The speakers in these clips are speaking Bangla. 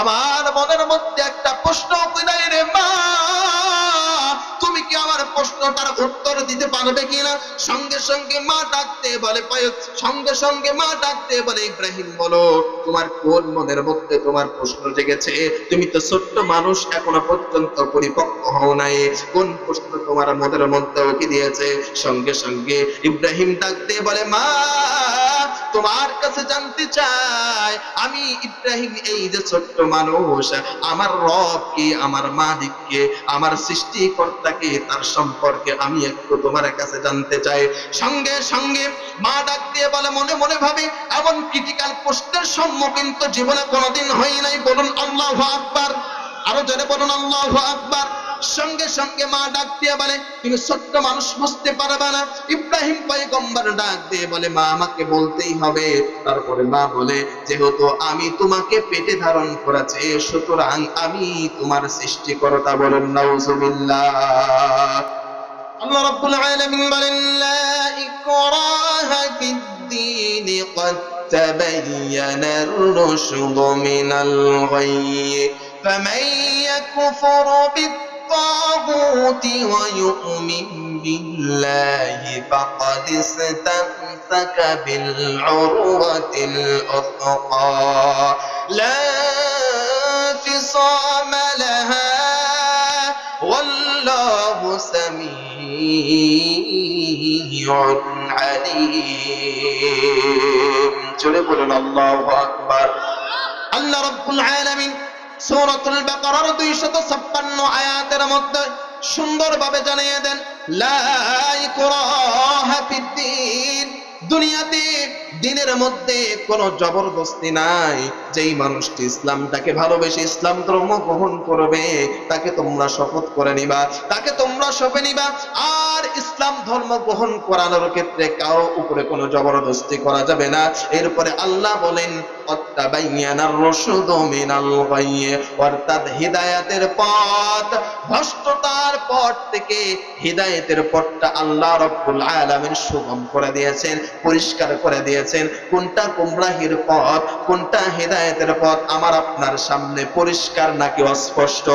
আমার মনের মধ্যে একটা প্রশ্ন রে মা, তুমি কি আমার প্রশ্নটার উত্তর দিতে পারবে কিনা? সঙ্গে সঙ্গে মা ডাকতে বলে সঙ্গে সঙ্গে মা ডাকতে বলে, ইব্রাহিম বলো, তোমার কোন মনের মধ্যে তোমার প্রশ্ন জেগেছে? তুমি তো ছোট্ট মানুষ, এখনও পর্যন্ত পরিপক্ক হও নাই। কোন প্রশ্ন তোমার মনের মধ্যে উঠে দিয়েছে? সঙ্গে সঙ্গে ইব্রাহিম ডাকতে বলে, মা তোমার কাছে জানতে চাই, আমি ইব্রাহিম এই যে ছোট্ট মানুষ, আমার রব কে, আমার মালিক কে, আমার সৃষ্টিকর্তাকে, তার সম্পর্কে আমি একটু তোমার কাছে জানতে চাই। সঙ্গে সঙ্গে মা ডাক দিয়ে বলে, মনে মনে ভাবে, এমন ক্রিটিক্যাল প্রশ্নের সম্মুখীন তো জীবনে কোনোদিন হয় নাই। বলুন আল্লাহ আকবার, আরও জোরে বলুন আল্লাহ আকবার। সঙ্গে সঙ্গে মা ডাক দিয়ে বলে তুমি ছোট্ট মানুষ বুঝতে পারবে না ইব্রাহিম পয়গম্বর ডাক দিয়ে বলে মা আমাকে বলতেই হবে তারপরে মা বলে যেহেতু আমি তোমাকে পেটে ধারণ করেছি সুতরাং আমি তোমার সৃষ্টিকর্তা বলেন নাউজুবিল্লাহ আল্লাহ রাব্বুল আলামিন বলেন লা ইকরাহা ফিদ-দীন قد تبين الرشد من الغي فمن يكفر الطاغوت ويؤمن بالله فقد استمسك بالعروة الأثقى لا انفصام لها والله سميع عليم. الله أكبر. أن رب العالمين সূরাতুল বাকারার 256 আয়াতের মধ্যে সুন্দরভাবে জানিয়ে দেন লাই দুনিয়াতে দিনের মধ্যে কোনো জবরদস্তি নাই। যেই মানুষটি ইসলামটাকে ভালোবেসে ইসলাম ধর্ম গ্রহণ করবে, তাকে তোমরা শপথ করে নিবা। তাকে তোমরা সপে নিবা। আর ইসলাম ধর্ম গ্রহণ করানোর ক্ষেত্রে কারও উপরে কোনো জবরদস্তি করা যাবে না। এরপরে আল্লাহ বলেন পরিষ্কার করে দিয়েছেন। কোনটা গুমরাহির পথ, কোনটা হিদায়াতের পথ, আমার আপনার সামনে পরিষ্কার নাকি অস্পষ্ট?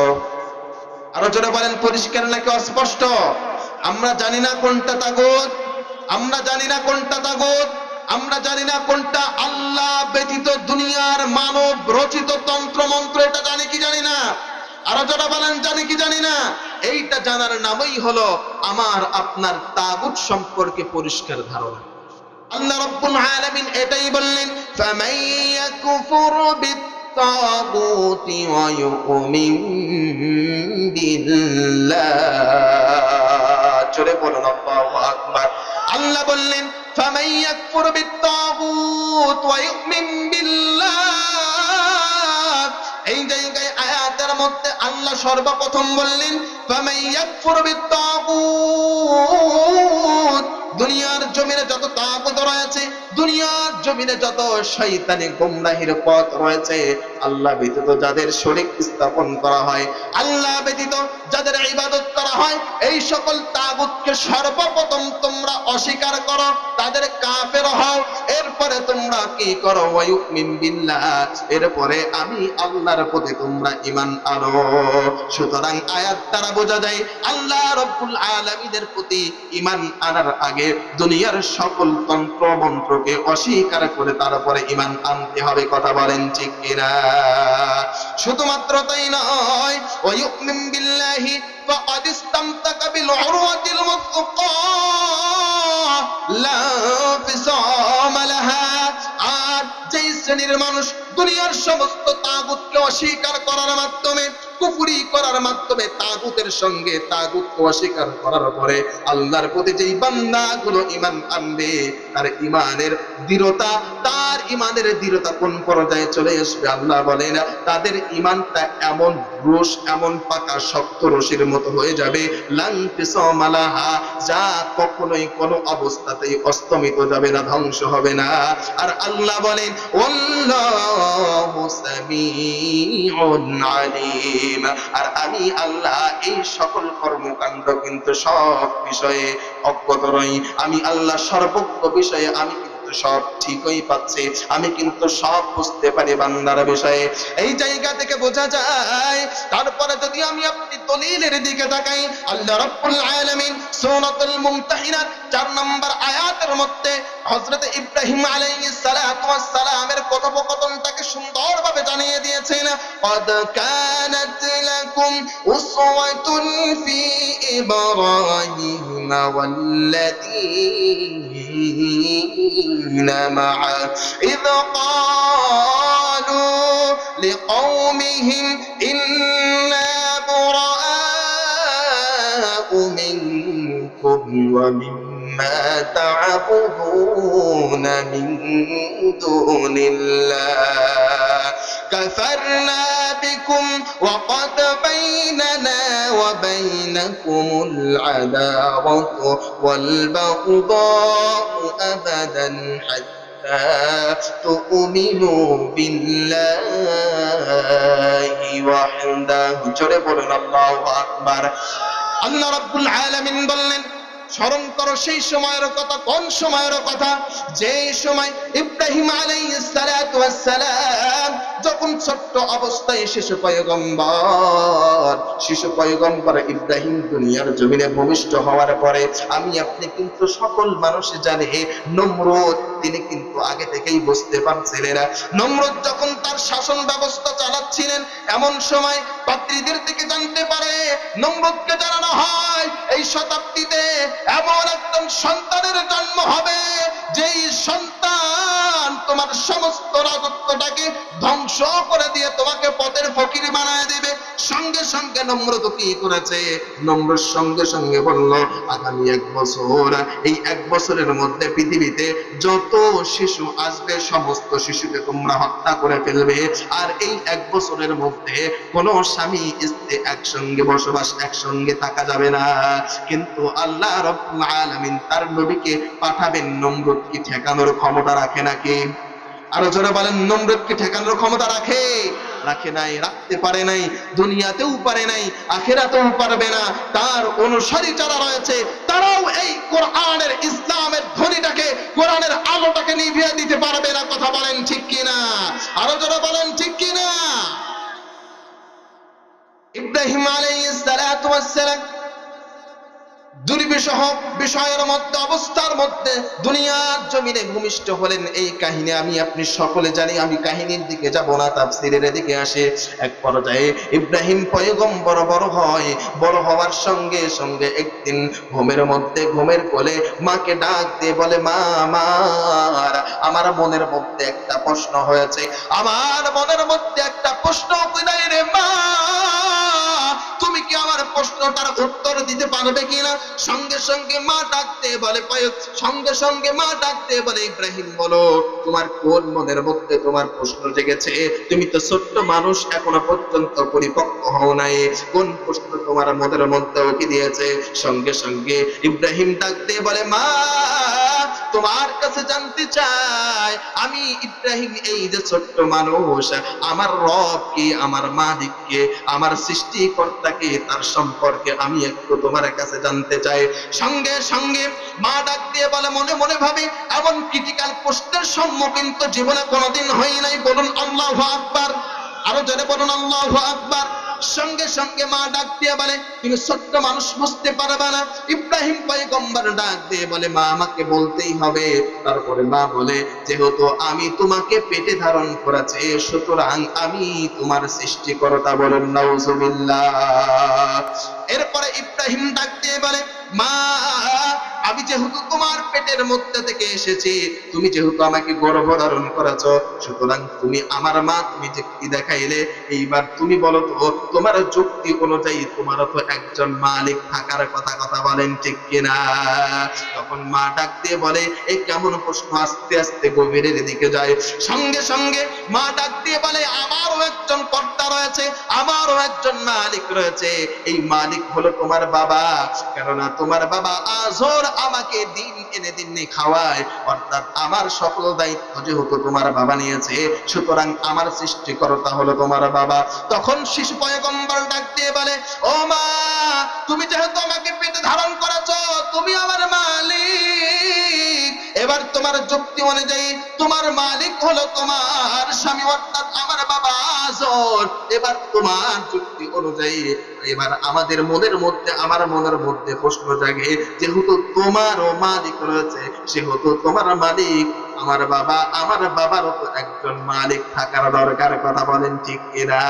আরও জোরে বলেন, পরিষ্কার নাকি অস্পষ্ট? আমরা জানি না কোনটা তাগুত, আমরা জানি না কোনটা তাগুত, আমরা জানি না কোনটা আল্লাহ ব্যতীত দুনিয়ার মানব রচিত তন্ত্র মন্ত্র, এটা জানি কি জানি না? আরও যারা বলেন, জানি কি জানি না? এইটা জানার নামই হলো আমার আপনার তাগুত সম্পর্কে পরিষ্কার ধারণা। আল্লাহ রব্বুল আলামিন এটাই বললেন ফামাইয়া ইয়াকফুর বিত-তাগুত ওয়া ইউমিন বিল্লাহ। জোরে বলুন, আল্লাহু আকবার। আল্লাহ বললেন, ফামান ইয়াকফুর বিত-তাগুত ওয়া ইউমিন বিল্লাহ। আয়াতের মধ্যে আল্লাহ সর্বপ্রথম বললেন দুনিয়ার জমিনে যত তাগুত রয়েছে, দুনিয়ার জমিনে যত শয়তানি গোমরাহির পথ রয়েছে, আল্লাহ ব্যতীত যাদের শরীর স্থাপন করা হয়, আল্লাহ ব্যতীত যাদের ইবাদত করা হয়, এই সকল তাগুতকে সর্বপ্রথম তোমরা অস্বীকার করো, তাদের কাফের হও। কি করো ওয়ায়ুমিন বিল্লাহ এরপরে আমি আল্লাহর প্রতি তোমরা ঈমান আনো সুতরাং আয়াত দ্বারা বোঝা যায় আল্লাহ রব্বুল আলামিনের প্রতি ঈমান আনার আগে দুনিয়ার সকল তন্ত্র মন্ত্রকে অস্বীকার করে তারপরে ঈমান আনতে হবে কথা বলেন ঠিক কিনা শুধুমাত্র তাই নয় ওয়ায়ুমিন বিল্লাহি فقد استمسك بالعروة الوثقى لا انفصام لها আর যেই শ্রেণির মানুষ দুনিয়ার সমস্ত তাগুতকে অস্বীকার করার মাধ্যমে, কুফুরি করার মাধ্যমে তাগুতের সঙ্গে তাগুতকে অস্বীকার করার পরে আল্লাহর প্রতি যেই বান্দাগুলো ঈমান আনবে, তার ঈমানের দৃঢ়তা, তার ঈমানের দৃঢ়তা কোন পর্যায়ে চলে আসবে? আল্লাহ বলেন, তাদের ঈমানটা এমন রোষ এমন পাকা, শক্ত রশির মতো হয়ে যাবে লাংফিসমালাহা যা কখনোই কোনো অবস্থাতেই অস্তমিত যাবে না, ধ্বংস হবে না। আর আল্লাহ বলেন আর আমি আল্লাহ, এই সকল কর্মকাণ্ড কিন্তু সব বিষয়ে অজ্ঞত নই। আমি আল্লাহ সর্বজ্ঞ বিষয়ে আমি সব ঠিকই পাচ্ছে আমি কিন্তু সব বুঝতে পারি বান্দার বিষয়ে এই জায়গা থেকে বোঝা যায় তারপরে যদি আমি আপনি দলিলের দিকে তাকাই আল্লাহ রাব্বুল আলামিন সূরাতুল মুমতাহিনার 4 নম্বর আয়াতের মধ্যে হযরত ইব্রাহিম আলাইহিস সালাতু ওয়াস সালামের কথোপকথনটাকে সুন্দরভাবে জানিয়ে দিয়েছেন قد كانت لكم أسوة في إبراهيم والذين معه إذ قالوا لقومهم إنا براء منكم ومما تعبدون من دون الله كفرنا بكم وقد بيننا وبينكم العداوة والبغضاء أبدا حتى تؤمنوا بالله وحده. جرب الله أكبر. الله رب العالمين بلن স্মরণ করো সেই সময়ের কথা, কোন সময়ের কথা? যে সময় ইব্রাহিম আলাইহিস সালাম যখন ছোট্ট অবস্থায় শিশু পয়গম্বর শিশু পয়গম্বর ইব্রাহিম দুনিয়ার জমিনে ভূমিষ্ঠ হওয়ার পরে, আমি আপনি কিন্তু সকল মানুষ জানে, নমরুদ তিনি কিন্তু আগে থেকেই বুঝতে পারছিলেন নমরুদ যখন তার শাসন ব্যবস্থা চালাচ্ছিলেন, এমন সময় পাত্রীদের থেকে জানতে পারে, নমরুদকে জানানো হয়, এই শতাব্দীতে এমন একদম সন্তানের জন্ম হবে যেই সন্তান তোমার সমস্ত রাজত্বটাকে ধ্বংস করে দিয়ে তোমাকে পথের ফকির বানায় দিবে। সঙ্গে সঙ্গে নম্রত কি করেছে। নম্র সঙ্গে সঙ্গে বলল, আগামী এক বছর, এই এক বছরের মধ্যে পৃথিবীতে যত শিশু আসবে, সমস্ত শিশুকে তোমরা হত্যা করে ফেলবে। আর এই এক বছরের মধ্যে কোনো স্বামী, স্ত্রী একসঙ্গে বসবাস, একসঙ্গে থাকা যাবে না। কিন্তু আল্লাহ রব্বুল আলামিন তার নবীকে পাঠাবেন নমরুদ কি ঠেকানোর ক্ষমতা রাখে নাকি? আরও জোরে বলেন নমরুদ কি ঠেকানোর ক্ষমতা রাখে? রাখে নাই, রাখতে পারে নাই, দুনিয়াতেও পারে নাই, আখেরাতেও পারবে না। তার অনুসারী যারা রয়েছে, তারাও এই কোরআনের, ইসলামের ধ্বনিটাকে, কোরআনের আলোটাকে নিভিয়ে দিতে পারবে না। কথা বলেন ঠিক কিনা? আরও যারা বলেন ঠিক কিনা? ইব্রাহিম আলাইহিস সালাতু ওয়াস সালাম দুর্বিষহ বিষয়ের মধ্যে, অবস্থার মধ্যে দুনিয়ার জমিনে ভূমিষ্ঠ হলেন এই কাহিনী। আমি আপনি সকলে জানি, আমি কাহিনীর দিকে যাব না, তাফসীরের দিকে আসে। এক পর্যায়ে ইব্রাহিম পয়গম্বর বড় হয়। বড় হওয়ার সঙ্গে সঙ্গে একদিন ঘুমের মধ্যে, ঘুমের কোলে মাকে ডাক দিয়ে বলে, মা আমার আমার মনের মধ্যে একটা প্রশ্ন হয়েছে। আমার মনের মধ্যে একটা প্রশ্ন রে মা? তুমি কি আমার প্রশ্নটার উত্তর দিতে পারবে কিনা? সঙ্গে সঙ্গে মা ডাকতে বলে সঙ্গে সঙ্গে মা ডাকতে বলে ইব্রাহিম, বলো, তোমার কোন মনের মধ্যে তোমার প্রশ্ন জেগেছে? তুমি তো ছোট্ট মানুষ, এখনও পর্যন্ত পরিপক্ক হও নাই। কোন প্রশ্ন তোমার মনের মধ্যে উঠে দিয়েছে? সঙ্গে সঙ্গে ইব্রাহিম ডাকতে বলে, মা তোমার কাছে জানতে চাই, আমি ইব্রাহিম এই যে ছোট্ট মানুষ, আমার রব কে আমার মালিক কে আমার সৃষ্টিকর্তাকে, তার সম্পর্কে আমি একটু তোমার কাছে জানতে চাই। সঙ্গে সঙ্গে মা ডাক দিয়ে বলে, মনে মনে ভাবে, এমন ক্রিটিক্যাল প্রশ্নের সম্মুখীন তো জীবনে কোনোদিন হই নাই। বলুন, আল্লাহ আকবার। আরও জোরে বলুন, আল্লাহ আকবার। সঙ্গে সঙ্গে মা ডাক দিয়ে বলে, তুমি ছোট্ট মানুষ বুঝতে পারবে না। ইব্রাহিম পয়গম্বর ডাক দিয়ে বলে, মা, আমাকে বলতেই হবে। তারপরে মা বলে, যেহেতু আমি তোমাকে পেটে ধারণ করেছি, সুতরাং আমি তোমার সৃষ্টিকর্তা বলেন, নাউজুবিল্লাহ। এরপরে ইব্রাহিম ডাক দিয়ে বলে, মা, আমি যেহেতু তোমার পেটের মধ্যে থেকে এসেছি। তুমি যেহেতু আমাকে গর্ভ ধারণ করেছ, সুতরাং তুমি আমার মা, তুমি যে কি দেখাইলে, এইবার তুমি বলো তো, তোমার যুক্তি অনুযায়ী তোমার তো একজন মালিক থাকার কথা কথা বলেন ঠিক কিনা? তখন মা ডাক দিয়ে বলে, এই কেমন প্রশ্ন আস্তে আস্তে গভীরের দিকে যায়। সঙ্গে সঙ্গে মা ডাক দিয়ে বলে, আমারও একজন কর্তা রয়েছে, আমারও একজন মালিক রয়েছে। এই মালিক হলো তোমার বাবা। কেননা তোমার বাবা আজর আমাকে দিন এনে দিন খাওয়ায়, অর্থাৎ আমার সকল দায়িত্ব যেহেতু তোমার বাবা নিয়েছে, সুতরাং আমার সৃষ্টিকর্তা হলো তোমার বাবা। তখন শিশু পয়গম্বর ডাক দিয়ে বলে, ও মা, তুমি যেহেতু আমাকে পেটে ধারণ করেছ, তুমি আমার মালিক। এবার তোমার যুক্তি অনুযায়ী তোমার মালিক হলো তোমার স্বামী, অর্থাৎ আমার বাবা আজর। এবার তোমার যুক্তি অনুযায়ী এবার আমাদের মনের মধ্যে, আমার মনের মধ্যে প্রশ্ন জাগে, যেহেতু তোমারও মালিক রয়েছে, সেহেতু তোমার মালিক আমার বাবা, আমার বাবারও তো একজন মালিক থাকার দরকার, কথা বলেন ঠিক কিনা?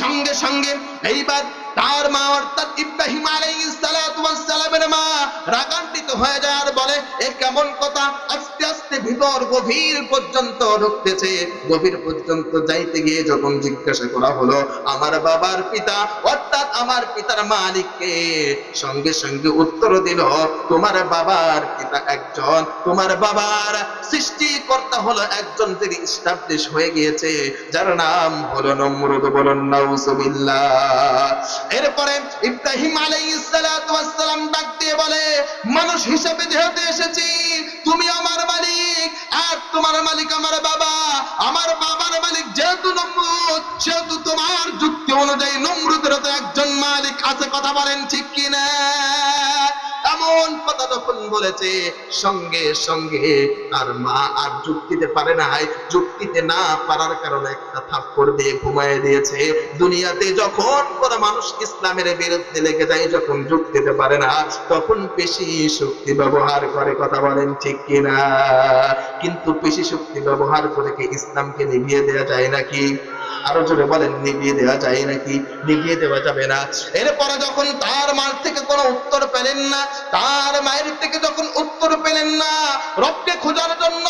সঙ্গে সঙ্গে এইবার তার মা অর্থাৎ ইব্রাহিম আলাইহিস সালাতু ওয়াস সালামের মা রাগান্বিত হয়ে যায় আর বলে, এ কেমন কথা? আস্তে আস্তে ভিতর গভীর পর্যন্ত ঢুকতেছে। গভীর পর্যন্ত যাইতে গিয়ে যখন জিজ্ঞাসা করা হলো, আমার বাবার পিতা? অর্থাৎ আমার পিতার মালিককে সঙ্গে সঙ্গে উত্তর দিল, তোমার বাবার পিতা একজন। তোমার বাবার সৃষ্টিকর্তা হলো একজন যিনি ইস্টাবলিশ হয়ে গিয়েছে। যার নাম হলো নমরুদ বলুন, নাউজুবিল্লাহ। এরপরে ইব্রাহিম আলাইহিস সালাতু ওয়াস সালাম ডাক দিয়ে বলে, মানুষ হিসেবে যেহেতু এসেছি, তুমি আমার মালিক, আর তোমার মালিক আমার বাবা, আমার বাবার মালিক যেহেতু নমরুদ, সেহেতু তোমার বলেছে, সঙ্গে সঙ্গে তার মা আর যুক্তিতে পারে নাই। যুক্তিতে না পারার কারণে একটা থাপ্পড় দিয়ে ঘুমায় দিয়েছে। দুনিয়াতে যখন কোন মানুষ ইসলামের বিরুদ্ধে লেগে যায়, যখন যুক্তিতে পারে না, তখন পেশি শক্তি ব্যবহার করে, কথা বলেন ঠিক কিনা? কিন্তু পেশি শক্তি ব্যবহার করে কি ইসলামকে নিভিয়ে দেওয়া যায় নাকি? আরও জোরে বলেন, নিভিয়ে দেওয়া যায় নাকি? নিভিয়ে দেওয়া যাবে না। এরপরে যখন তার মার থেকে কোনো উত্তর পেলেন না, তার মায়ের থেকে যখন উত্তর পেলেন না, রবকে খোঁজার জন্য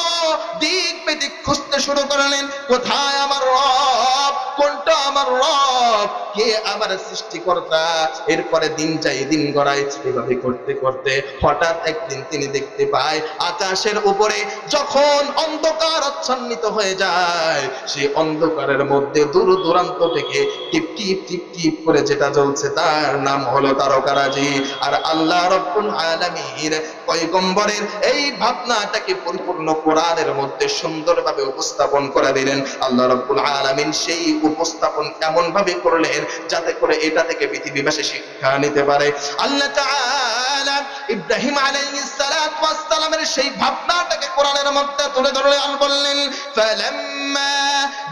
দিক বেদিক খুঁজতে শুরু করলেন, কোথায় আমার রব? কোনটা আমার রব? কে আমার সৃষ্টিকর্তা? এরপরে দিন যাই দিন গড়ায়, এভাবে করতে করতে হঠাৎ একদিন তিনি দেখতে পায়, আকাশের উপরে যখন অন্ধকার আচ্ছন্নিত হয়ে যায়, সেই অন্ধকারের মধ্যে দূর দূরান্ত থেকে টিপ টিপ টিপ টিপ করে যেটা চলছে, তার নাম হলো তারকারাজি। আর আল্লাহ রব্বুল আলামিন পয়গম্বরের এই ভাবনাটাকে পরিপূর্ণ কোরআনের মধ্যে সুন্দরভাবে উপস্থাপন করে দিলেন আল্লাহ রব্বুল আলামিন সেই উপস্থাপন এমন ভাবে করলেন যাতে করে এটা থেকে পৃথিবীবাসী শিক্ষা নিতে পারে আল্লাহ তাআলা ইব্রাহিম আলাইহিস সালাতু ওয়াস সালামের সেই ভাবনাটাকে কোরআনের মধ্যে তুলে ধরলেন আর বললেন ফালাম্মা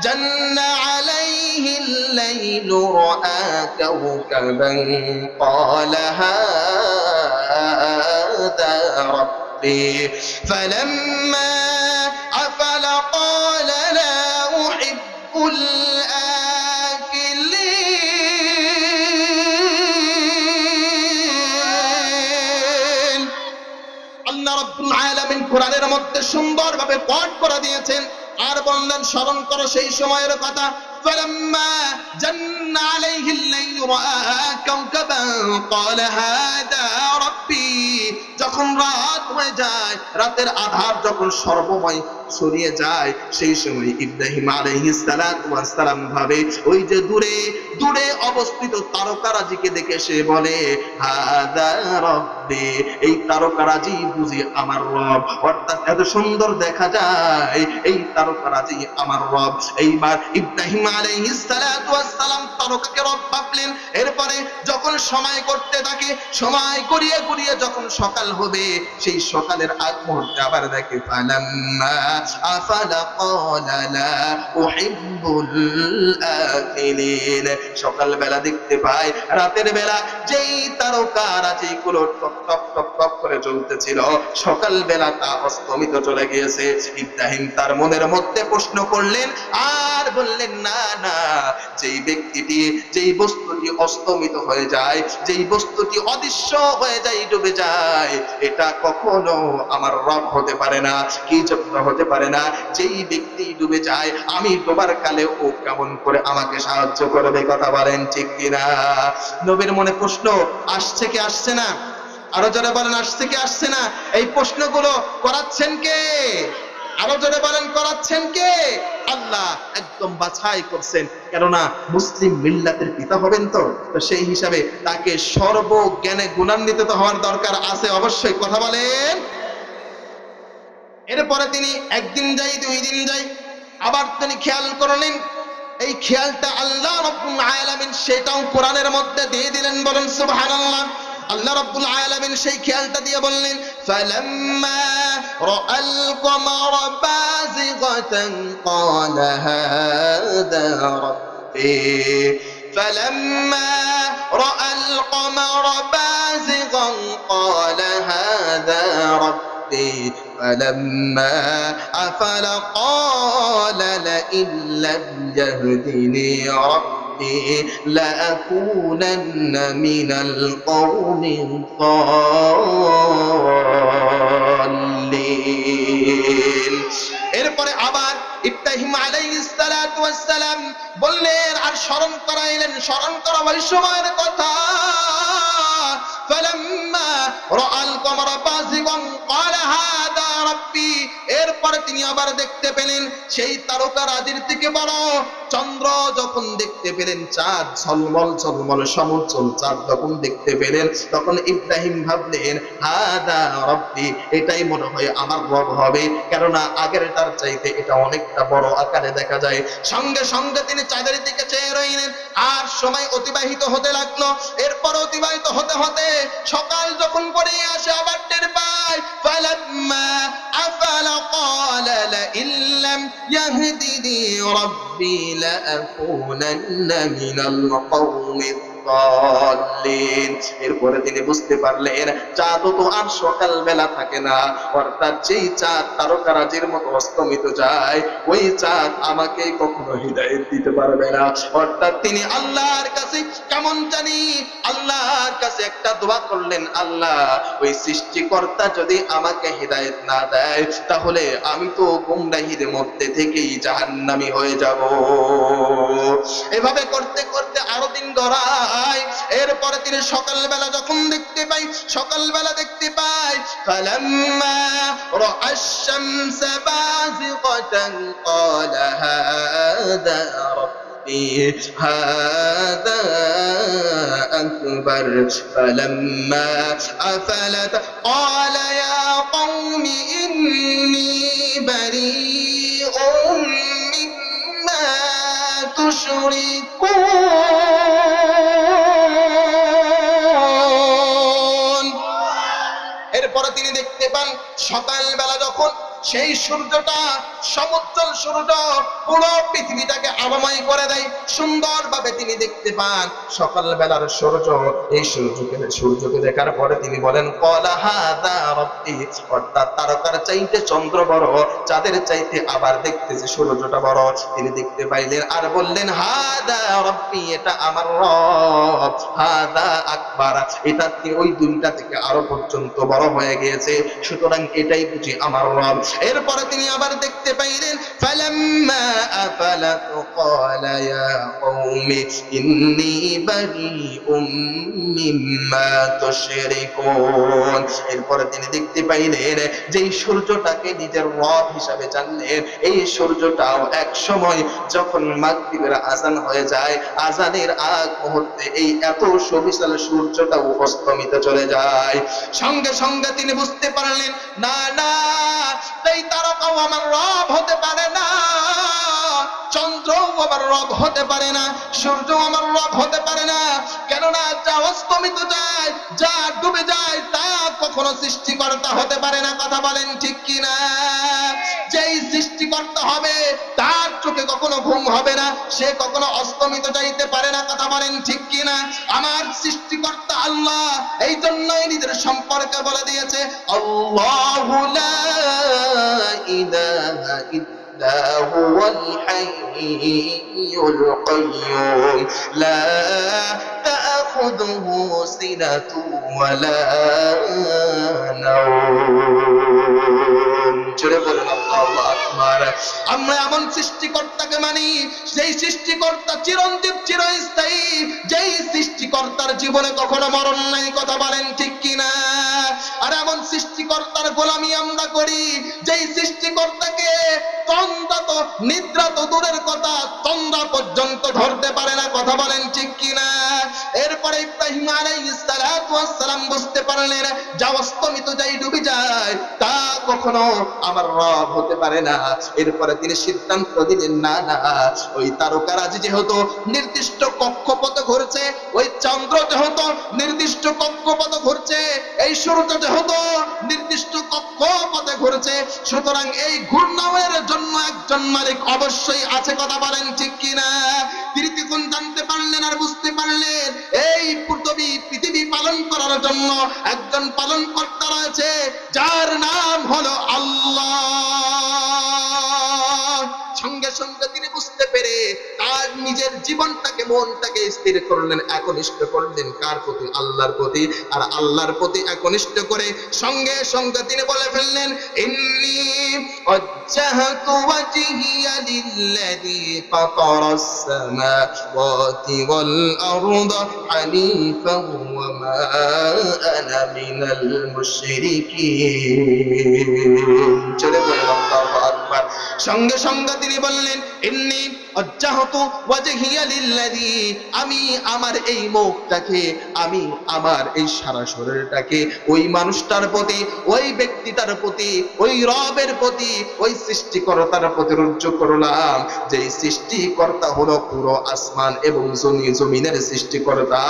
জান্না আলাইহি الليل رأى كوكبا قال هذا ربي فلما أفل قال لا أحب الآكلين আল্লাহ রাব্বুল আলামিন কোরআনের মধ্যে সুন্দরভাবে পাঠ করে দিয়েছেন আর বললেন স্মরণ করো সেই সময়ের কথা فلما جن عليه الليل رأى كوكبا قال هذا ربي যখন রাত হয়ে যায় রাতের আধার যখন সর্বময় ছড়িয়ে যায়, সেই সময় ইব্রাহিম আলাইহিস সালাতু ওয়াস সালাম ভাবে, ওই যে দূরে দূরে অবস্থিত তারকারাজিকে দেখে সে বলে এই তারকারাজি বুঝি আমার রব। অর্থাৎ এত সুন্দর দেখা যায়, এই তারকারাজি আমার রব। এইবার ইব্রাহিম আলাইহিস সালাতু ওয়াস সালাম তারকাকে রব ভাবলেন। এরপরে যখন সময় করতে থাকে, সময় করিয়ে করিয়ে যখন সকাল হবে, সেই সকালের আগ মুহূর্তে আবার দেখে, ফালাম্মা দেখতে পায় রাতের বেলা যেই টপ টপ টপ টপ করে তা অস্তমিত চলে গিয়েছে। ইব্রাহিম তার মনের মধ্যে প্রশ্ন করলেন, আর বললেন, না না, যেই ব্যক্তিটি, যেই বস্তুটি অস্তমিত হয়ে যায়, যেই বস্তুটি অদৃশ্য হয়ে যায়, ডুবে যায়, এটা কখনো আমার রব হতে পারে না। কি জন্য হতে পারে না। যেই ব্যক্তি ডুবে যায়, আমি ডোবার কালে ও কেমন করে আমাকে সাহায্য করবে কথা বলেন ঠিক কিনা? নবীর মনে প্রশ্ন, আসছে কি, আসছে না? আরও যারা বলেন, আসছে কি, আসছে না? এই প্রশ্নগুলো করাচ্ছেন কে? আরও জোরে বলেন, করাচ্ছেন কে? আল্লাহ একদম বাছাই করছেন। কেননা মুসলিম মিল্লাতের পিতা হবেন তো তো সেই হিসাবে তাকে সর্বজ্ঞানে গুণান্বিত হওয়ার দরকার আছে, অবশ্যই। কথা বলেন। এরপরে তিনি একদিন যাই দুই দিন যাই আবার তিনি খেয়াল করলেন এই খেয়ালটা আল্লাহ রাব্বুল আলামিন সেটাও কোরআনের মধ্যে দিয়ে দিলেন বলেন সুবহানাল্লাহ আল্লাহ রাব্বুল আলামিন সেই খেয়ালটা দিয়ে বললেন ফালাম্মা রাআল কমার বাযিগাতান ক্বালা হাযা রাব্বি ফালাম্মা রাআল কমার বাযিগান ক্বালা হাদা রাব্বি ربي فلما أفل قال لئن لم يهدني ربي لأكونن من القوم الضالين এরপরে আবার ইব্রাহিম আলাইহিস সালাতু ওয়াস সালাম বললেন আর স্মরণ করাইলেন স্মরণ করা ওই সময়ের কথা فلما رأى القمر بازغا قال هذا রাব্বি, এরপরে তিনি আবার দেখতে পেলেন, সেই তারকা রাজির থেকে বড় চন্দ্র যখন দেখতে পেলেন, চাঁদ ঝলমল ঝলমল সমচল চাঁদ যখন দেখতে পেলেন, তখন ইব্রাহিম ভাবলেন, হাদা রব্বি, এটাই মনে হয় আমার রব হবে। কেননা আগের তার চাইতে এটা অনেকটা বড় আকারে দেখা যায়। সঙ্গে সঙ্গে তিনি চাঁদের দিকে চেয়ে রইলেন, আর সময় অতিবাহিত হতে লাগল। এরপর অতিবাহিত হতে হতে সকাল যখন পড়ে আসে, আবার টের পায় আফালা قال لئن لم يهدني ربي لأكونن من القوم الضالين এরপরে তিনি বুঝতে পারলেন চাঁদও তো আর সকাল বেলা থাকে না অর্থাৎ যেই চাঁদ তারকারাজির মতো অস্তমিত যায় ওই চাঁদ আমাকে কখনো হৃদায়ত দিতে পারবে না অর্থাৎ তিনি আল্লাহর কাছে কেমন জানি আল্লাহর কাছে একটা দোয়া করলেন, আল্লাহ, ওই সৃষ্টিকর্তা যদি আমাকে হৃদায়ত না দেয়, তাহলে আমি তো গুমরাহির মধ্যে থেকেই জাহান্নামি হয়ে যাব। এভাবে করতে করতে আরও দিন গড়ায়। এরপরে তিনি সকালবেলা যখন দেখতে পাই, সকালবেলা দেখতে পাই, ফালাম্মা রাআশ-শামসা বাযিগাতান, ক্বালা রাব্বি ربي هذا أكبر فلما أفلت قال يا قوم إني بريء مما تشركون এরপরে তিনি দেখতে পান সকালবেলা যখন সেই সূর্যটা সমুজ্জ্বল সূর্য পুরো পৃথিবীটাকে আবময় করে দেয়। সুন্দরভাবে তিনি দেখতে পান। সকালবেলার সূর্য, এই সূর্যকে সূর্যকে দেখার পরে তিনি বলেন অর্থাৎ তারকার চাইতে চন্দ্র বড় চাঁদের চাইতে আবার দেখতেছে সূর্যটা বড়। তিনি দেখতে পাইলেন আর বললেন, হাদা রব্বি, এটা আমার রব। হাদা আকবার এটা ওই দুইটা থেকে আরও পর্যন্ত বড় হয়ে গিয়েছে। সুতরাং এটাই বুঝি আমার রব। এরপরে তিনি আবার দেখতে পাইলেন এরপরে তিনি দেখতে পাইলেন যে সূর্যটাকে নিজের রব হিসাবে জানলেন, এই সূর্যটাও এক সময় যখন মাগরিবের আজান হয়ে যায় আজানের আগ মুহূর্তে এই এত সুবিশাল সূর্যটা অস্তমিত চলে যায়। সঙ্গে সঙ্গে তিনি বুঝতে পারলেন, না না এই তারকাও আমার রব হতে পারে না। চন্দ্রও আমার রব হতে পারে না, সূর্য আমার রব হতে পারে না। কেননা যা অস্তমিত যায়, যা ডুবে যায়, তা কখনো সৃষ্টিকর্তা হতে পারে না। কথা বলেন ঠিক কিনা? যেই সৃষ্টিকর্তা হবে, তার চোখে কখনো ঘুম হবে না, সে কখনো অস্তমিত যাইতে পারে না। কথা বলেন ঠিক কিনা? আমার সৃষ্টিকর্তা আল্লাহ এই জন্যই নিজের সম্পর্কে বলে দিয়েছে, আল্লাহু ইলাহা ইল্লা لا هو الحي القيوم. لا تأخذه سنة ولا نوم. আমরা এমন সৃষ্টিকর্তাকে মানি সেই সৃষ্টিকর্তা চিরঞ্জীব, চিরস্থায়ী, যেই সৃষ্টিকর্তার জীবনে কখনো মরণ নাই, কথা বলেন ঠিক কিনা? আর এমন সৃষ্টিকর্তার গোলামি আমরা করি, যেই সৃষ্টিকর্তাকে তন্দ্রা তো নিদ্রা তো দূরের কথা তন্দ্রা পর্যন্ত ধরতে পারে না, কথা বলেন ঠিক কিনা? এরপরে ইব্রাহিম আলাইহিস সালাতু বুঝতে পারলেন যা অস্তমিত যাই ডুবে যায়, তা কখনো আমার রব হতে পারে না। এরপরে তিনি সিদ্ধান্ত দিলেন, না না, ওই তারকারাজ যেহেতু নির্দিষ্ট কক্ষপথ ঘুরছে, ওই চন্দ্র যেহেতু নির্দিষ্ট কক্ষপথ ঘুরছে, এই সূর্য যেহেতু নির্দিষ্ট কক্ষপথে ঘুরছে, সুতরাং এই ঘূর্ণায়নের জন্য একজন মালিক অবশ্যই আছে কথা বলেন ঠিক কিনা? তিনি জানতে পারলেন আর বুঝতে পারলেন, এই পৃথিবী পৃথিবী পালন করার জন্য একজন পালন কর্তা রয়েছে, যার নাম হলো আল্লাহ। নিজের জীবনটাকে মনটাকে স্থির করলেন একনিষ্ঠ করলেন কার প্রতি আল্লাহর প্রতি আর আল্লাহর প্রতি একনিষ্ঠ করে সঙ্গে সঙ্গে তিনি বলে ফেললেন ইন্নি وجهت وجهي للذي فطر السماوات والأرض حنيفا وما أنا من المشركين আকবার সঙ্গে সঙ্গে তিনি বললেন, ইন্নি অজ্জাহতু ওয়াজহিয়ালিল্লাযী আমি আমার এই মুখটাকে, আমি আমার এই সারা শরীরটাকে, ওই মানুষটার প্রতি, ওই ব্যক্তিটার প্রতি, ওই রবের প্রতি, ওই সৃষ্টিকর্তার প্রতি রুজ্জু করলাম। যে সৃষ্টিকর্তা হলো পুরো আসমান এবং জমি, জমিনের সৃষ্টিকর্তা।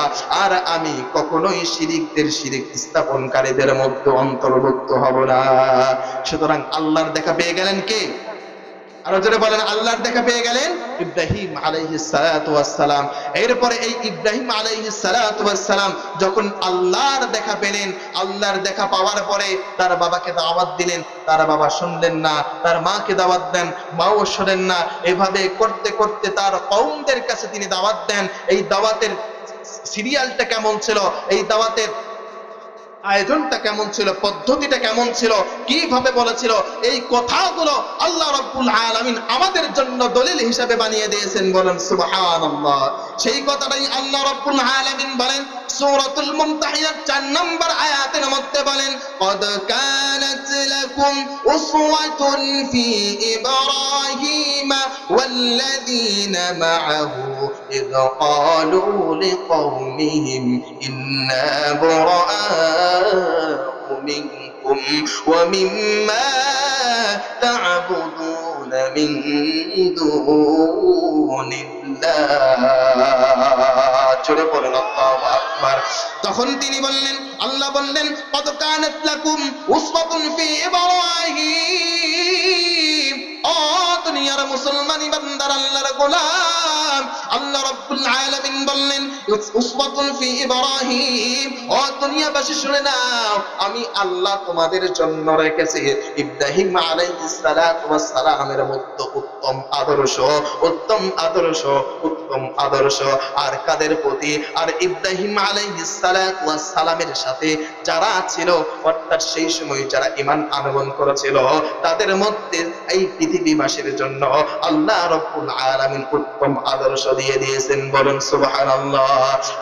আর আমি কখনোই শিরিকদের শিরিক স্থাপনকারীদের মধ্যে অন্তর্ভুক্ত হব না। সুতরাং আল্লাহর দেখা পেয়ে গেলেন কে? আরও জোরে বলেন, আল্লাহর দেখা পেয়ে গেলেন ইব্রাহিম আলাইহিস সালাতু ওয়াস সালাম এরপরে এই ইব্রাহিম আলাইহিস সালাতু ওয়াস সালাম যখন আল্লাহর দেখা পেলেন, আল্লাহর দেখা পাওয়ার পরে তার বাবাকে দাওয়াত দিলেন, তার বাবা শুনলেন না, তার মাকে দাওয়াত দেন, মাও শোনেন না। এভাবে করতে করতে তার কওমদের কাছে তিনি দাওয়াত দেন। এই দাওয়াতের সিরিয়ালটা কেমন ছিল? এই দাওয়াতের আয়োজনটা কেমন ছিল পদ্ধতিটা কেমন ছিল কিভাবে বলেছিল এই কথাগুলো আল্লাহ রাব্বুল আলামিন আমাদের জন্য দলিল হিসাবে বানিয়ে দিয়েছেন বলেন সুবহানাল্লাহ সেই কথাটাই আল্লাহ রাব্বুল আলামিন বলেন সূরাতুল মুমতাহিনার 4 নম্বর আয়াতের মধ্যে বলেন قد كانت لكم أسوة في إبراهيم والذين معه إذ قالوا لقومهم إنا براء منكم ومما تعبدون من دون الله চলে পড়েন আল্লাহু আকবার তখন তিনি বললেন আল্লাহ বললেন কত কানাত লাকুম উসওয়াতুন ফি ইব্রাহিম ও দুনিয়ার আল্লাহর গোলাম, আল্লাহ রাব্বুল আলামিন বললেন ফি ইব্রাহিম। ও দুনিয়াবাসী, শুনে নাও, আমি আল্লাহ তোমাদের জন্য রেখেছি। ইব্রাহিম আলাইহিস সালাতু ওয়াস সালামের মতো উত্তম আদর্শ উত্তম আদর্শ, উত্তম আদর্শ আর কাদের প্রতি? আর ইব্রাহিম সালামের সাথে যারা ছিল, অর্থাৎ সেই সময় যারা ঈমান আনয়ন করেছিল, তাদের মধ্যে এই পৃথিবীবাসীর জন্য আল্লাহ রাব্বুল আলামিন উত্তম আদর্শ দিয়ে দিয়েছেন। বলেন, সুবহানাল্লাহ।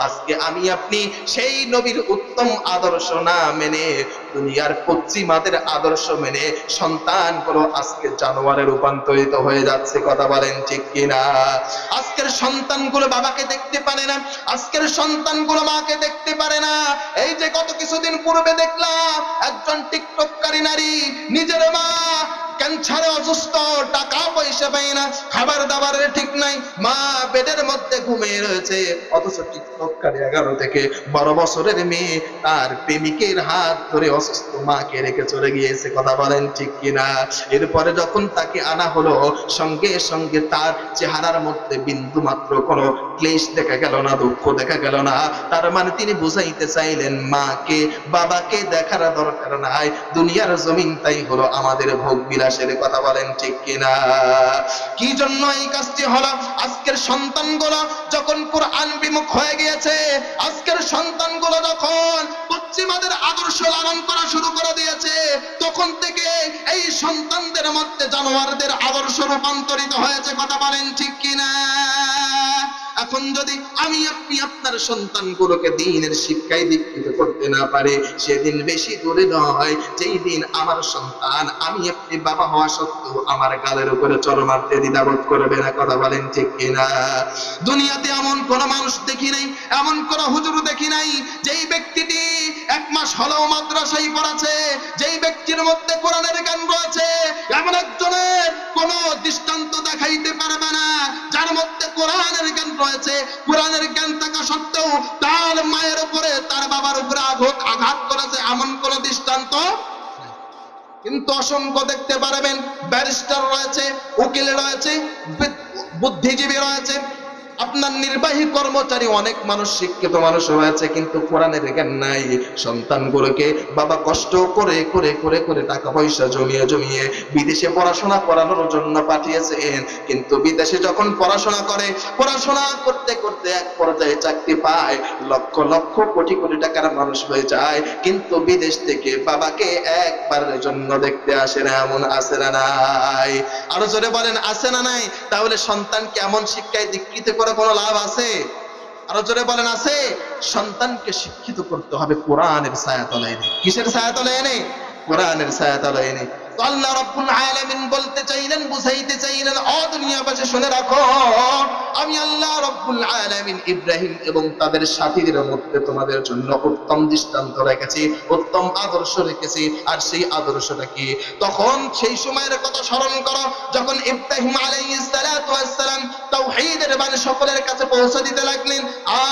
আজকে আমি আপনি সেই নবীর উত্তম আদর্শ না মেনে দুনিয়ার পশ্চিমাদের আদর্শ মেনে সন্তানগুলো আজকে জানোয়ারে রূপান্তরিত হয়ে যাচ্ছে, কথা বলেন ঠিক কিনা? আজকের সন্তানগুলো বাবাকে দেখতে পারে না, আজকের সন্তানগুলো মাকে দেখতে পারে না। এই যে গত কিছুদিন পূর্বে দেখলাম, একজন টিকটককারী নারী, নিজের মা ক্যান্সারে অসুস্থ, টাকা পয়সা পায় না খাবার দাবারের ঠিক নাই, মা বেডের মধ্যে ঘুমিয়ে রয়েছে। অথচ টিকটককারী এগারো থেকে বারো বছরের মেয়ে, তার প্রেমিকের হাত ধরে অসুস্থ মাকে রেখে চলে গিয়েছে, কথা বলেন ঠিক কিনা? এরপরে যখন তাকে আনা হলো, সঙ্গে সঙ্গে তার চেহারার মধ্যে বিন্দু মাত্র কোনো ক্লেশ দেখা গেল না, দুঃখ দেখা গেল না। তার মানে তিনি বুঝাইতে চাইলেন, মাকে, বাবাকে দেখার দরকার নাই, দুনিয়ার জমিন তাই হলো আমাদের ভোগ বিলাসের কথা বলেন ঠিক কিনা? কি জন্য এই কাজটি হলো? আজকের সন্তানগুলো যখন কোরআন বিমুখ হয়ে গিয়েছে, আজকের সন্তানগুলো যখন পশ্চিমাদের আদর্শ লালন করা শুরু করে দিয়েছে, তখন থেকে এই সন্তানদের মধ্যে জানোয়ারদের আদর্শ রূপান্তরিত হয়েছে, কথা বলেন ঠিক কিনা? যতক্ষণ যদি আমি আপনি আপনার সন্তানগুলোকে দিনের শিক্ষায় দীক্ষিত করতে না পারে, সেদিন বেশি দূরে নয়। যেই দিন আমার সন্তান, আমি আপনি বাবা হওয়া সত্ত্বেও আমার গালের উপরে চর মারতে দ্বিধাবোধ করবে না, কথা বলেন ঠিক কিনা? দুনিয়াতে এমন কোন মানুষ দেখি নাই, এমন কোন হুজুর দেখি নাই, যেই ব্যক্তিটি এক মাস হলেও মাদ্রাসায় পড়াছে যেই ব্যক্তির মধ্যে কোরআনের জ্ঞান রয়েছে, এমন একজনের কোন দৃষ্টান্ত দেখাইতে পারবে না, যার মধ্যে কোরআনের রয়েছে। কোরআনের জ্ঞান থাকা সত্ত্বেও তার মায়ের উপরে তার বাবার উপরে আঘাত আঘাত করেছে এমন কোন দৃষ্টান্ত কিন্তু অসংখ্য দেখতে পারবেন, ব্যারিস্টার রয়েছে, উকিল রয়েছে বুদ্ধিজীবী রয়েছে আপনার নির্বাহী কর্মচারী অনেক মানুষ শিক্ষিত মানুষ রয়েছে কিন্তু কোরআনের জ্ঞান নাই। সন্তানগুলোকে বাবা কষ্ট করে করে করে করে টাকা পয়সা জমিয়ে জমিয়ে বিদেশে পড়াশোনা করানোর জন্য পাঠিয়েছেন। কিন্তু বিদেশে যখন পড়াশোনা করে, পড়াশোনা করতে করতে এক পর্যায়ে চাকরি পায়। লক্ষ লক্ষ কোটি কোটি টাকার মানুষ হয়ে যায়। কিন্তু বিদেশ থেকে বাবাকে একবারের জন্য দেখতে আসে না, এমন আসে না নাই। আরও জোরে বলেন, আসে না নাই? তাহলে সন্তান কেমন শিক্ষায় দীক্ষিত করে কোনো লাভ আছে? আরও জোরে বলেন, আছে? সন্তানকে শিক্ষিত করতে হবে কোরআনের ছায়াতলে এনে। কিসের ছায়াতলে এনে? কোরআনের ছায়াতলে এনে। তো আল্লাহ রাব্বুল আলামিন বলতে চাইলেন, বুঝাইতে চাইলেন, অ দুনিয়াবাসী, শুনে রাখো, আমি আল্লাহ রাব্বুল আলামিন ইব্রাহিম এবং তাদের সাথীদের মধ্যে তোমাদের জন্য উত্তম দৃষ্টান্ত রেখেছি, উত্তম আদর্শ রেখেছি, আর সেই আদর্শটা কি তখন সেই সময়ের কথা স্মরণ করো, যখন ইব্রাহিম আলাইহিস সালাতু ওয়াস সালাম তাওহীদের বাণী সকলের কাছে পৌঁছে দিতে লাগলেন,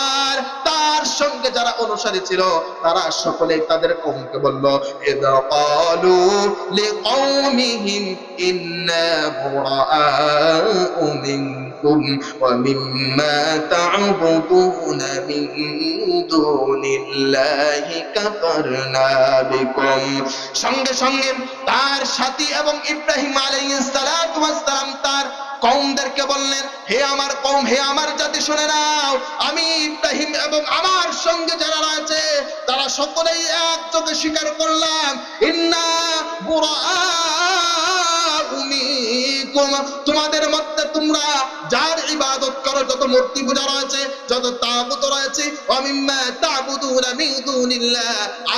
আর তার সঙ্গে যারা অনুসারী ছিল, তারা সকলে তাদের কওমকে বলল, ইদা ক্বালু লিকওমিহিম ইন্না বুরাআউ মিনকুম ওয়া মিম্মা তা'বুদুনা মিন দুনিল্লাহি কাফারনা বিকুম সঙ্গে সঙ্গে তার সাথী এবং ইব্রাহিম আলাইহিস সালাম তার কৌমদেরকে বললেন, হে আমার কৌম হে আমার জাতি, শুনে নাও, আমি ইব্রাহিম এবং আমার সঙ্গে যারা রয়েছে, তারা সকলেই এক চোখে স্বীকার করলাম, ইন্না তোমাদের মধ্যে তোমরা যার ইবাদত করো, যত মূর্তি পূজা রয়েছে, যত তাগুত রয়েছে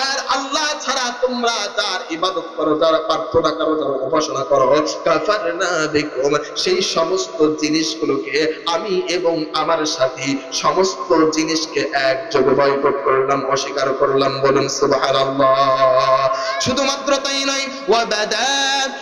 আর আল্লাহ ছাড়া তোমরা যার ইবাদত করো, যার প্রার্থনা করো, যার উপাসনা করো, কাফারনা বিকুম। সেই সমস্ত জিনিসগুলোকে আমি এবং আমার সাথী সমস্ত জিনিসকে একযোগে বয়কট করলাম, অস্বীকার করলাম, বলুন সুবহানাল্লাহ। শুধুমাত্র তাই নয় ওয়াবাদা বাইনানা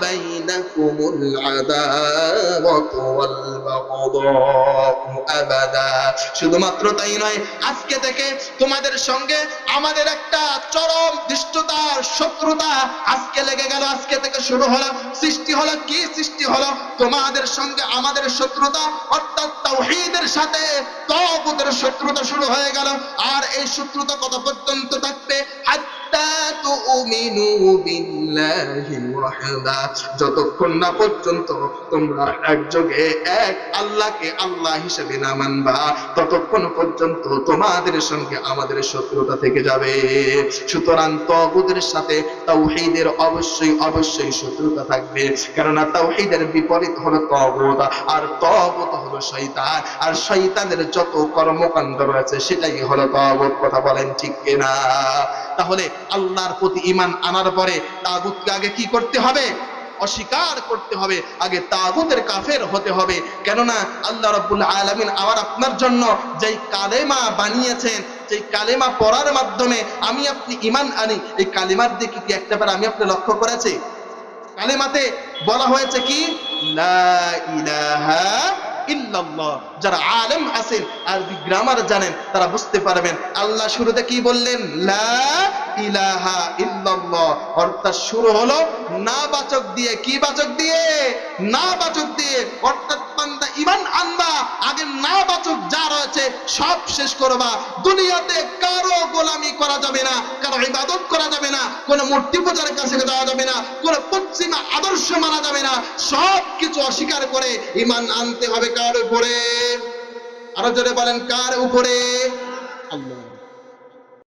বাইনাকুমুল আদাওয়াতু ওয়াল বাগদাউ আবাদা শুধুমাত্র তাই নয় আজকে থেকে তোমাদের সঙ্গে আমাদের একটা চরম দৃষ্টতার শত্রুতা আজকে লেগে গেল, আজকে থেকে শুরু হলো, সৃষ্টি হলো, কি সৃষ্টি হলো? তোমাদের সঙ্গে আমাদের শত্রুতা, অর্থাৎ তাওহীদের সাথে তাগুতের শত্রুতা শুরু হয়ে গেল। আর এই শত্রুতা কত পর্যন্ত থাকবে? যতক্ষণ না পর্যন্ত তোমরা একযোগে এক আল্লাহকে আল্লাহ হিসেবে না মানবা, ততক্ষণ পর্যন্ত তোমাদের সঙ্গে আমাদের শত্রুতা থেকে যাবে। সুতরাং তগুদের সাথে তাওহীদের অবশ্যই অবশ্যই শত্রুতা থাকবে। কেননা তাওহীদের বিপরীত হলো তগুত, আর তগুত হলো শয়তান। আর শয়তানের যত কর্মকাণ্ড রয়েছে, সেটাই হলো তগুত। কথা বলেন ঠিক কিনা? তাহলে আল্লাহর প্রতি ঈমান আনার পরে তাগুতকে আগে কি করতে হবে? অস্বীকার করতে হবে। আগে তাগুতের কাফের হতে হবে। কেননা আল্লাহ রাব্বুল আলামিন আবার আপনার জন্য যেই কালেমা বানিয়েছেন যেই কালেমা পড়ার মাধ্যমে আমি আপনি ইমান আনি, এই কালেমার দিকে কি একটা বার আমি আপনি লক্ষ্য করেছি? কালেমাতে বলা হয়েছে কি? লা ইলাহা ইল্লাল্লাহ। যারা আলেম আছেন, আরবি গ্রামার জানেন, তারা বুঝতে পারবেন। আল্লাহ শুরুতে কি বললেন? লা ইলাহা ইল্লাল্লাহ। অর্থাৎ শুরু হলো না বাচক দিয়ে। কি বাচক দিয়ে? না বাচক দিয়ে। অর্থাৎ বান্দা ইমান আনবা, আগে না বাচক যা রয়েছে, সব শেষ করবা। দুনিয়াতে কারও গোলামি করা যাবে না, কারও ইবাদত করা যাবে না, কোনো মূর্তি পূজার কাছে যাওয়া যাবে না, কোনো পশ্চিমা আদর্শ মানা যাবে না। সব কিছু অস্বীকার করে ইমান আনতে হবে কার উপরে? আরও জোরে বলেন কার উপরে?